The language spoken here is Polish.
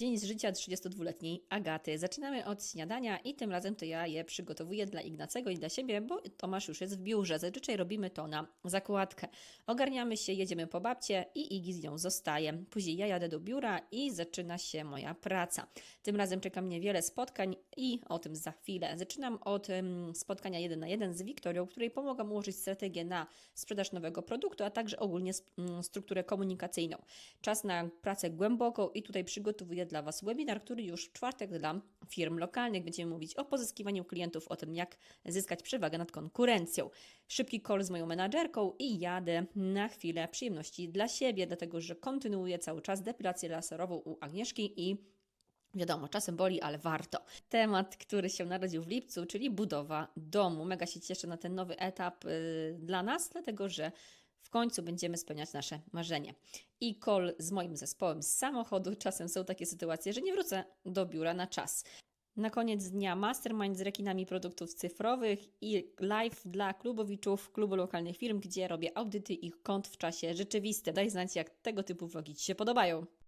Dzień z życia 32-letniej Agaty. Zaczynamy od śniadania i tym razem to ja je przygotowuję dla Ignacego i dla siebie, bo Tomasz już jest w biurze. Zazwyczaj robimy to na zakładkę. Ogarniamy się, jedziemy po babcie i Igi z nią zostaje. Później ja jadę do biura i zaczyna się moja praca. Tym razem czeka mnie wiele spotkań i o tym za chwilę. Zaczynam od spotkania jeden na jeden z Wiktorią, której pomogłam ułożyć strategię na sprzedaż nowego produktu, a także ogólnie strukturę komunikacyjną. Czas na pracę głęboką i tutaj przygotowuję dla Was webinar, który już w czwartek dla firm lokalnych. Będziemy mówić o pozyskiwaniu klientów, o tym, jak zyskać przewagę nad konkurencją. Szybki call z moją menadżerką i jadę na chwilę przyjemności dla siebie, dlatego że kontynuuję cały czas depilację laserową u Agnieszki i Wiadomo, czasem boli, ale warto. Temat, który się narodził w lipcu, czyli budowa domu. Mega się cieszę na ten nowy etap y, dla nas, dlatego że w końcu będziemy spełniać nasze marzenie. I call z moim zespołem z samochodu. Czasem są takie sytuacje, że nie wrócę do biura na czas. Na koniec dnia mastermind z rekinami produktów cyfrowych i live dla klubowiczów klubu lokalnych firm, gdzie robię audyty ich kont w czasie rzeczywistym. Daj znać, jak tego typu vlogi Ci się podobają.